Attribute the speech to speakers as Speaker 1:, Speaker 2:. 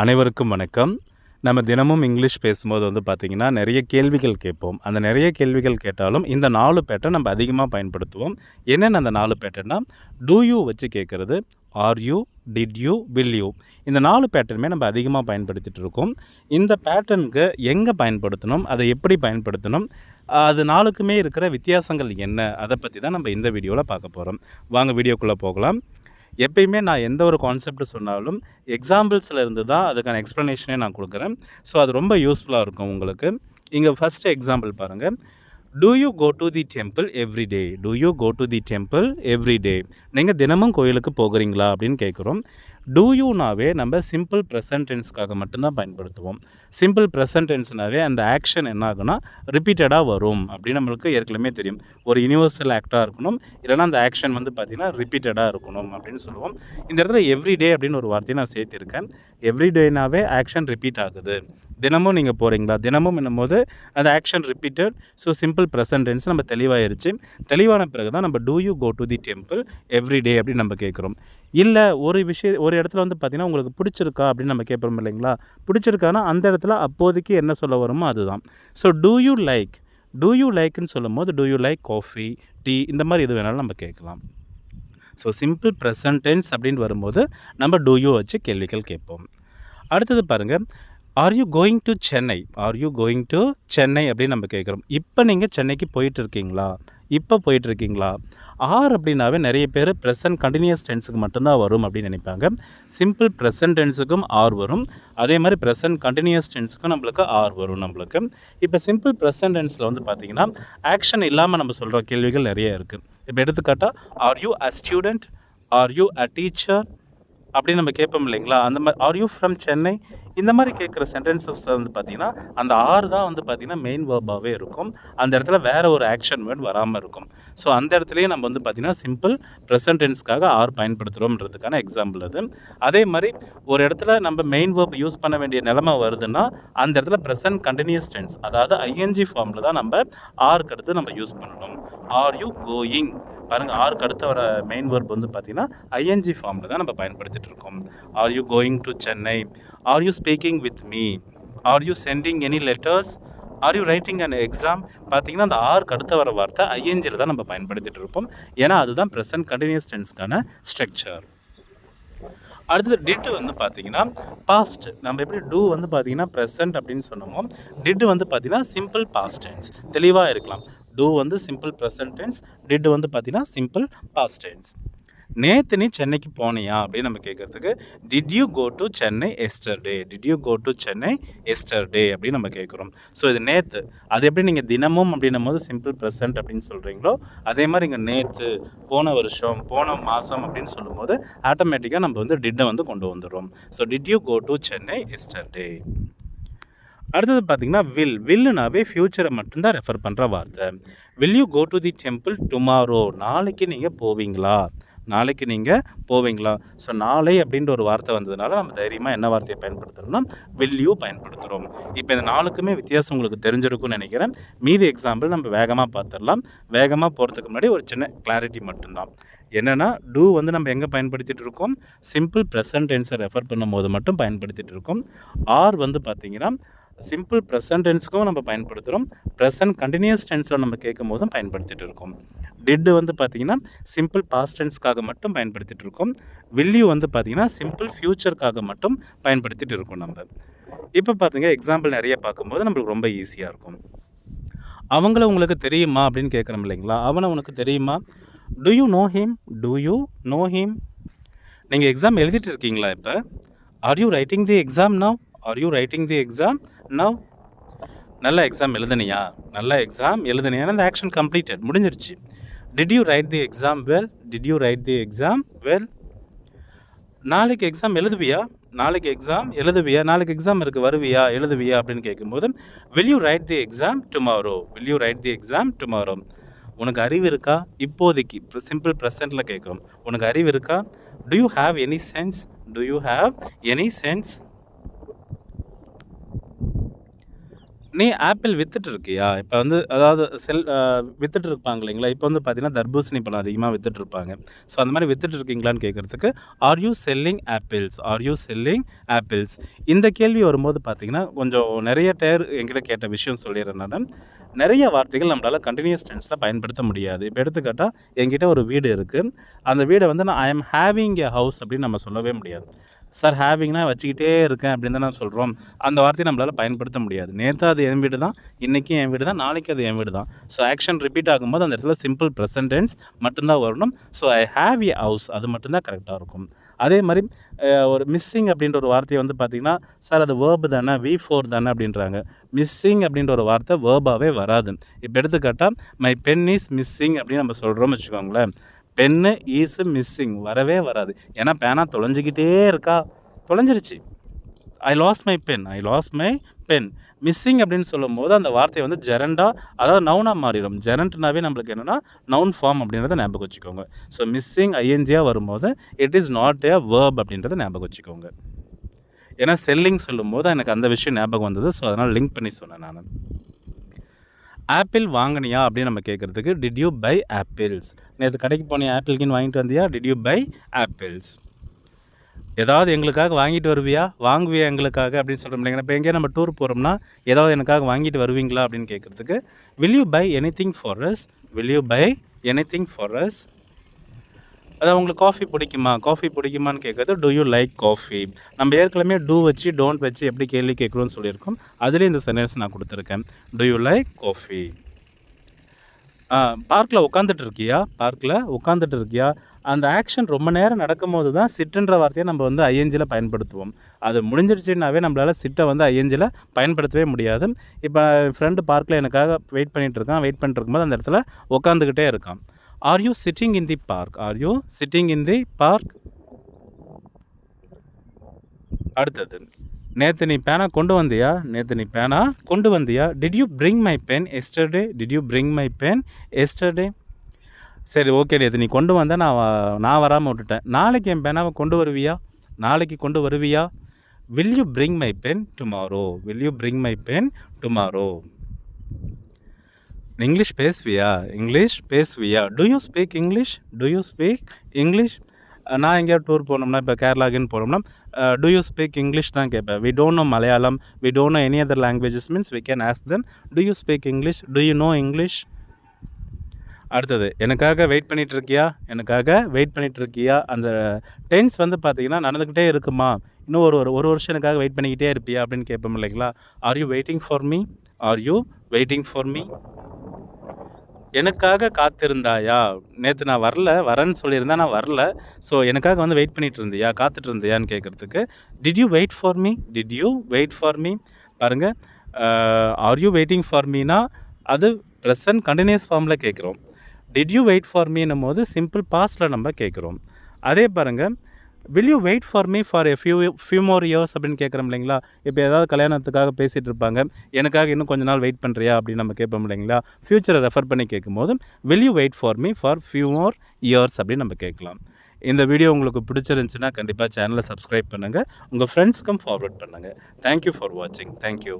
Speaker 1: அனைவருக்கும் வணக்கம். நம்ம தினமும் இங்கிலீஷ் பேசும்போது வந்து பார்த்திங்கன்னா நிறைய கேள்விகள் கேட்போம். அந்த நிறைய கேள்விகள் கேட்டாலும் இந்த நாலு பேட்டை நம்ம அதிகமாக பயன்படுத்துவோம். என்னென்ன அந்த நாலு பேட்டர்னா டூ யூ வச்சு கேட்குறது are you did you will you இந்த நாலு பேட்டர்னுமே நம்ம அதிகமாக பயன்படுத்திகிட்டு இருக்கோம். இந்த பேட்டர்னுக்கு எங்கே பயன்படுத்தணும் அதை எப்படி பயன்படுத்தணும் அது நாளுக்குமே இருக்கிற வித்தியாசங்கள் என்ன அதை பற்றி தான் நம்ம இந்த வீடியோவில் பார்க்க போகிறோம் வாங்க வீடியோக்குள்ளே போகலாம். எப்பயுமே நான் எந்த ஒரு கான்செப்ட் சொன்னாலும் எக்ஸாம்பிள்ஸில் இருந்து தான் அதுக்கான எக்ஸ்ப்ளனேஷனே நான் கொடுக்குறேன். ஸோ அது ரொம்ப யூஸ்ஃபுல்லாக இருக்கும் உங்களுக்கு. இங்கே ஃபஸ்ட்டு எக்ஸாம்பிள் பாருங்கள் do you go to the temple every day do you go to the temple every day நீங்கள் தினமும் கோயிலுக்கு போகிறீங்களா அப்படின்னு கேட்குறோம் டூ யூனாவே நம்ம சிம்பிள் ப்ரெசன்ட் டென்ஸ்க்காக மட்டும்தான் பயன்படுத்துவோம். சிம்பிள் ப்ரெசன்ட் டென்ஸ்னாவே அந்த ஆக்ஷன் என்ன ஆகுனா ரிப்பீட்டடாக வரும் அப்படின்னு நம்மளுக்கு ஏற்கனவே தெரியும். ஒரு யூனிவர்சல் ஆக்டாக இருக்கணும் இல்லைனா அந்த ஆக்ஷன் வந்து பார்த்திங்கன்னா ரிப்பீட்டடாக இருக்கணும் அப்படின்னு சொல்லுவோம். இந்த இடத்துல எவ்ரி டே அப்படின்னு ஒரு வார்த்தையை நான் சேர்த்திருக்கேன். எவ்ரி டேனாவே ஆக்ஷன் ரிப்பீட் ஆகுது. தினமும் நீங்கள் போகிறீங்களா தினமும் என்னும்போது அந்த action repeated so simple present tense நம்ம தெளிவாயிருச்சு. தெளிவான பிறகு தான் நம்ம do you go to the temple every day அப்படின்னு நம்ம கேட்குறோம். இல்லை ஒரு விஷயம் ஒரு இடத்துல வந்து பார்த்திங்கன்னா உங்களுக்கு பிடிச்சிருக்கா அப்படின்னு நம்ம கேட்போம் இல்லைங்களா? பிடிச்சிருக்கானா அந்த இடத்துல அப்போதைக்கு என்ன சொல்ல வருமோ அதுதான். So do you like do you லைக்குன்னு சொல்லும் போது do you like coffee tea இந்த மாதிரி எது வேணாலும் நம்ம கேட்கலாம். ஸோ சிம்பிள் ப்ரெசன்ட் டென்ஸ் அப்படின்னு வரும்போது நம்ம டூ யூ வச்சு கேள்விகள் கேட்போம். அடுத்தது பாருங்கள் are you going to Chennai are you going to Chennai அப்படின்னு நம்ம கேட்குறோம். இப்போ நீங்கள் சென்னைக்கு போயிட்டு இருக்கீங்களா? இப்போ போயிட்டுருக்கீங்களா? ஆர் அப்படின்னாவே நிறைய பேர் ப்ரெசன்ட் கண்டினியூஸ் டென்ஸுக்கு மட்டும்தான் வரும் அப்படின்னு நினைப்பாங்க. சிம்பிள் ப்ரெசன்ட் டென்ஸுக்கும் ஆர் வரும். அதே மாதிரி ப்ரெசன்ட் கண்டினியூஸ் டென்ஸுக்கும் நம்மளுக்கு ஆர் வரும் நம்மளுக்கு. இப்போ சிம்பிள் ப்ரெசன்ட் டென்ஸில் வந்து பார்த்திங்கன்னா ஆக்ஷன் இல்லாமல் நம்ம சொல்கிற கேள்விகள் நிறைய இருக்குது இப்போ எடுத்துக்காட்டால் are you a student are you a teacher அப்படின்னு நம்ம கேட்போம் இல்லைங்களா? அந்த மாதிரி ஆர் யூ ஃப்ரம் சென்னை இந்த மாதிரி கேட்குற சென்டென்சஸ் வந்து பார்த்திங்கன்னா அந்த ஆறு தான் வந்து பார்த்திங்கன்னா மெயின் வேர்பாகவே இருக்கும். அந்த இடத்துல வேறு ஒரு ஆக்ஷன் வேர்ட் வராமல் இருக்கும். ஸோ அந்த இடத்துலையே நம்ம வந்து பார்த்திங்கன்னா சிம்பிள் ப்ரெசன்ட் டென்ஸ்க்காக ஆர் பயன்படுத்துகிறோம்ன்றதுக்கான எக்ஸாம்பிள் அது. அதே மாதிரி ஒரு இடத்துல நம்ம மெயின் வேர்ப் யூஸ் பண்ண வேண்டிய நிலமை வருதுன்னா அந்த இடத்துல ப்ரெசன்ட் கண்டினியூஸ் டென்ஸ் அதாவது ஐஎன்ஜி ஃபார்மில் தான் நம்ம ஆறுக்கு அடுத்து நம்ம யூஸ் பண்ணணும். ஆர் யூ கோயிங் பாருங்கள் ஆறுக்கு அடுத்த வர மெயின் வேர்ப் வந்து பார்த்திங்கன்னா ஐஎன்ஜி ஃபார்மில் தான் நம்ம பயன்படுத்திகிட்டு இருக்கோம். Are you going to Chennai are you speaking with me are you sending any letters are you writing and exam பார்த்தீங்கன்னா அந்த ஆறுக்கு அடுத்த வர வார்த்தை ஐஎன்ஜியில் தான் நம்ம பயன்படுத்திகிட்டு இருப்போம். ஏன்னா அதுதான் ப்ரெசன்ட் கண்டினியூஸ் டென்ஸ்க்கான ஸ்ட்ரக்சர் அடுத்தது டிட்டு வந்து பார்த்தீங்கன்னா பாஸ்ட் நம்ம எப்படி டூ வந்து பார்த்தீங்கன்னா ப்ரெசன்ட் அப்படின்னு சொன்னோமோ டிட்டு வந்து பார்த்தீங்கன்னா சிம்பிள் பாஸ்ட் டென்ஸ் தெளிவாக இருக்கலாம். டூ வந்து சிம்பிள் ப்ரெசன்ட் டென்ஸ் டிட் வந்து பார்த்தீங்கன்னா சிம்பிள் பாஸ்ட் டென்ஸ் நேற்று நீ சென்னைக்கு போனியா அப்படின்னு நம்ம கேட்குறதுக்கு did you go to Chennai yesterday did you go to Chennai yesterday அப்படின்னு நம்ம கேட்குறோம். ஸோ இது நேற்று அது எப்படி நீங்கள் தினமும் அப்படின்னும் போது சிம்பிள் ப்ரெசன்ட் அப்படின்னு சொல்கிறீங்களோ அதே மாதிரி இங்கே நேற்று போன வருஷம் போன மாதம் அப்படின்னு சொல்லும்போது ஆட்டோமேட்டிக்காக நம்ம வந்து டிட்டை வந்து கொண்டு வந்துடுறோம். So did you go to Chennai yesterday அடுத்தது பார்த்தீங்கன்னா வில். வில்லுனாவே ஃப்யூச்சரை மட்டும்தான் ரெஃபர் பண்ணுற வார்த்தை. Will you go to the temple tomorrow நாளைக்கு நீங்கள் போவீங்களா? நாளைக்கு நீங்கள் போவீங்களா? ஸோ நாளை அப்படின்ற ஒரு வார்த்தை வந்ததுனால நம்ம தைரியமாக என்ன வார்த்தையை பயன்படுத்துகிறோம்னா வில்யூ பயன்படுத்துகிறோம் இப்போ இந்த நாளுக்குமே வித்தியாசம் உங்களுக்கு தெரிஞ்சிருக்கும்னு நினைக்கிறேன். மீதி எக்ஸாம்பிள் நம்ம வேகமாக பார்த்துடலாம் வேகமாக போகிறதுக்கு முன்னாடி ஒரு சின்ன கிளாரிட்டி மட்டும்தான். என்னென்னா டூ வந்து நம்ம எங்கே பயன்படுத்திகிட்டு இருக்கோம்? சிம்பிள் ப்ரெசன்ட் டென்ஸை ரெஃபர் பண்ணும்போது மட்டும் பயன்படுத்திகிட்டு இருக்கோம். ஆர் வந்து பார்த்திங்கன்னா சிம்பிள் ப்ரெசன்ட் டென்ஸ்க்கும் நம்ம பயன்படுத்துகிறோம் ப்ரெசன்ட் கண்டினியூஸ் டென்ஸில் நம்ம கேட்கும் போதும் பயன்படுத்திகிட்டு இருக்கோம். டிட்டு வந்து பார்த்திங்கன்னா சிம்பிள் பாஸ்ட் டென்ஸ்க்காக மட்டும் பயன்படுத்திகிட்டு இருக்கோம். வில்யூ வந்து பார்த்திங்கன்னா சிம்பிள் ஃப்யூச்சருக்காக மட்டும் பயன்படுத்திகிட்டு இருக்கோம் நம்ம. இப்போ பார்த்திங்க எக்ஸாம்பிள் நிறைய பார்க்கும்போது நம்மளுக்கு ரொம்ப ஈஸியாக இருக்கும். அவங்கள உங்களுக்கு தெரியுமா அப்படின்னு கேட்குறோம் இல்லைங்களா? அவனை உனக்கு தெரியுமா? Do you know him do you know him நீங்கள் எக்ஸாம் எழுதிட்டு இருக்கீங்களா இப்போ? Are you writing the exam நான் are you writing the exam now நல்ல எக்ஸாம் எழுதுனியா? நல்ல எக்ஸாம் எழுதுனியா? அந்த ஆக்ஷன் கம்ப்ளீட்டட் முடிஞ்சிருச்சு. Did you write the exam well did you write the exam well நாளைக்கு எக்ஸாம் எழுதுவியா? நாளைக்கு எக்ஸாம் எழுதுவியா? நாளைக்கு எக்ஸாம் இருக்குது வருவியா? எழுதுவியா? அப்படின்னு கேட்கும்போது will you write the exam tomorrow will you write the exam tomorrow உனக்கு அறிவு இருக்கா? இப்போதைக்கு சிம்பிள் ப்ரெசண்ட்டில் கேட்குறோம் உனக்கு அறிவு இருக்கா? Do you have any sense do you have any sense நீ ஆப்பிள் வித்துட்டு இருக்கியா இப்போ வந்து அதாவது செல் வித்துட்டு இருப்பாங்க இல்லைங்களா? இப்போ வந்து பார்த்தீங்கன்னா தர்பூசணி பழம் அதிகமாக வித்துட்டு இருப்பாங்க ஸோ அந்த மாதிரி வித்துட்டு இருக்கீங்களான்னு கேட்குறதுக்கு are you selling apples are you selling apples இந்த கேள்வி வரும்போது பார்த்தீங்கன்னா கொஞ்சம் நிறைய டேர் என்கிட்ட கேட்ட விஷயம் சொல்லிடுறேன் நிறைய வார்த்தைகள் நம்மளால் கண்டினியூஸ் டென்ஸில் பயன்படுத்த முடியாது. இப்போ எடுத்துக்காட்டால் என்கிட்ட ஒரு வீடு இருக்குது அந்த வீடை வந்து நான் I am having a house அப்படின்னு நம்ம சொல்லவே முடியாது. சார் ஹேவிங்னா வச்சுக்கிட்டே இருக்கேன் அப்படின்னு தான் நான் சொல்கிறோம் அந்த வார்த்தையை நம்மளால் பயன்படுத்த முடியாது. நேற்று அது என் வீடு தான் இன்றைக்கும் என் வீடு தான் நாளைக்கு அது என் வீடு தான். ஸோ ஆக்ஷன் ரிப்பீட் ஆகும்போது அந்த இடத்துல சிம்பிள் ப்ரெசன்டென்ஸ் மட்டும்தான் வரணும். So I have a house அது மட்டும்தான் கரெக்டாக இருக்கும். அதே மாதிரி ஒரு மிஸ்ஸிங் அப்படின்ற ஒரு வார்த்தையை வந்து பார்த்திங்கன்னா சார் அது வேர்பு தானே வி ஃபோர் தானே அப்படின்றாங்க. மிஸ்ஸிங் அப்படின்ற ஒரு வார்த்தை வேர்பாகவே வராது. இப்போ எடுத்துக்காட்டால் மை பென் இஸ் மிஸ்ஸிங் அப்படின்னு நம்ம சொல்கிறோம்னு வச்சுக்கோங்களேன். பென்னு ஈஸ் மிஸ்ஸிங் வரவே வராது. ஏன்னா பேனா தொலைஞ்சிக்கிட்டே இருக்கா? தொலைஞ்சிருச்சு. I lost my pen I lost my pen missing அப்படின்னு சொல்லும்போது அந்த வார்த்தை வந்து ஜெரண்டாக அதாவது நவுனாக மாறிடும். ஜெரண்ட்னாவே நம்மளுக்கு என்னென்னா நவுன் ஃபார்ம் அப்படின்றத ஞாபகம் வச்சுக்கோங்க. ஸோ மிஸ்ஸிங் ஐஎன்ஜியாக வரும்போது it is not a verb அப்படின்றத ஞாபகம் வச்சுக்கோங்க. ஏன்னா செல்லிங் சொல்லும்போது எனக்கு அந்த விஷயம் ஞாபகம் வந்தது. ஸோ அதனால் லிங்க் பண்ணி சொன்னேன் நான். ஆப்பிள் வாங்கினியா அப்படின்னு நம்ம கேட்குறதுக்கு டிட் யூ பை ஆப்பிள்ஸ் நேற்று கடைக்கு போனியா ஆப்பிள்கின்னு வாங்கிட்டு வந்தியா? டிட் யூ பை ஆப்பிள்ஸ் ஏதாவது எங்களுக்காக வாங்கிட்டு வருவியா? வாங்குவியா எங்களுக்காக அப்படின்னு சொல்கிறோம் இல்லைங்க இப்போ எங்கேயா நம்ம டூர் போகிறோம்னா ஏதாவது எனக்காக வாங்கிட்டு வருவீங்களா அப்படின்னு கேட்குறதுக்கு will you buy anything for us will you buy anything for us அதாவது உங்களுக்கு காஃபி பிடிக்குமா? காஃபி பிடிக்குமான்னு கேட்குறது டூ யூ லைக் காஃபி நம்ம ஏற்கனவே டூ வச்சு டோன்ட் வச்சு எப்படி கேள்வி கேட்குறோம்னு சொல்லியிருக்கோம். அதுலேயும் இந்த சென்டென்ஸ் நான் கொடுத்துருக்கேன். டூ யூ லைக் காஃபி பார்க்கில் உட்காந்துட்டு இருக்கியா? பார்க்கில் உட்காந்துட்டு இருக்கியா? அந்த ஆக்ஷன் ரொம்ப நேரம் நடக்கும்போது தான் சிட்டுன்ற வார்த்தையை நம்ம வந்து ஐஎன்ஜியில் பயன்படுத்துவோம். அது முடிஞ்சிருச்சுனாவே நம்மளால் சிட்டை வந்து ஐஎன்ஜியில் பயன்படுத்தவே முடியாது. இப்போ ஃப்ரெண்டு பார்க்கில் எனக்காக வெயிட் பண்ணிகிட்டு இருக்கான். வெயிட் பண்ணிட்டு இருக்கும்போது அந்த இடத்துல உட்காந்துக்கிட்டே இருக்கான். Are you sitting in the park are you sitting in the park அடுத்தது நேற்று நீ பேனா கொண்டு வந்தியா? நேற்று நீ பேனா கொண்டு வந்தியா? Did you bring my pen yesterday did you bring my pen yesterday சரி ஓகே நேற்று நீ கொண்டு வந்த நான் நான் வராமல் விட்டுட்டேன். நாளைக்கு என் பேனாவை கொண்டு வருவியா? நாளைக்கு கொண்டு வருவியா? Will you bring my pen tomorrow will you bring my pen tomorrow English பேசுவியா? English பேசுவியா? Do you speak English do you speak English நான் எங்கேயாவது டூர் போனோம்னா இப்போ கேரளாக்குன்னு போனோம்னா டூ யூ ஸ்பீக் இங்கிலீஷ் தான் கேட்பேன் we don't know Malayalam we don't know any other languages means we can ask then do you speak English do you know English அடுத்தது எனக்காக wait பண்ணிகிட்டு இருக்கியா எனக்காக வெயிட் பண்ணிகிட்டு இருக்கியா அந்த டென்ஸ் வந்து பார்த்தீங்கன்னா நடந்துக்கிட்டே இருக்குமா? இன்னும் ஒரு ஒரு ஒரு வருஷம் எனக்காக வெயிட் பண்ணிக்கிட்டே இருப்பியா? அப்படின்னு கேட்போம் இல்லைங்களா? Are you waiting for me are you waiting for me எனக்காக காத்திருந்தாயா? நேற்று நான் வரல வரேன்னு சொல்லியிருந்தேன் நான் வரல. ஸோ எனக்காக வந்து வெயிட் பண்ணிட்டு இருந்தியா காத்துட்டு இருந்தியான்னு கேட்குறதுக்கு did you wait for me did you wait for me பாருங்கள் ஆர் யூ வெயிட்டிங் ஃபார் மீனா அது ப்ரெசன்ட் கண்டினியூஸ் ஃபார்மில் கேட்குறோம் டிட் யூ வெயிட் ஃபார் மீன்னும் போது சிம்பிள் பாஸ்டில் நம்ம கேட்குறோம் அதே பாருங்கள் will you wait for me for a few few more years அப்படின்னு கேட்குறோம் இல்லைங்களா? இப்போ ஏதாவது கல்யாணத்துக்காக பேசிகிட்டு இருப்பாங்க. எனக்காக இன்னும் கொஞ்ச நாள் வெயிட் பண்ணுறியா அப்படின்னு நம்ம கேட்போம் இல்லைங்களா? ஃப்யூச்சரை ரெஃபர் பண்ணி கேட்கும்போது will you wait for me for few more years அப்படின்னு நம்ம கேட்கலாம். இந்த வீடியோ உங்களுக்கு பிடிச்சிருந்துச்சுன்னா கண்டிப்பாக சேனலை சப்ஸ்கிரைப் பண்ணுங்கள் உங்கள் ஃப்ரெண்ட்ஸ்க்கும் ஃபார்வர்ட் பண்ணுங்கள் தேங்க்யூ ஃபார் வாட்சிங் தேங்க்யூ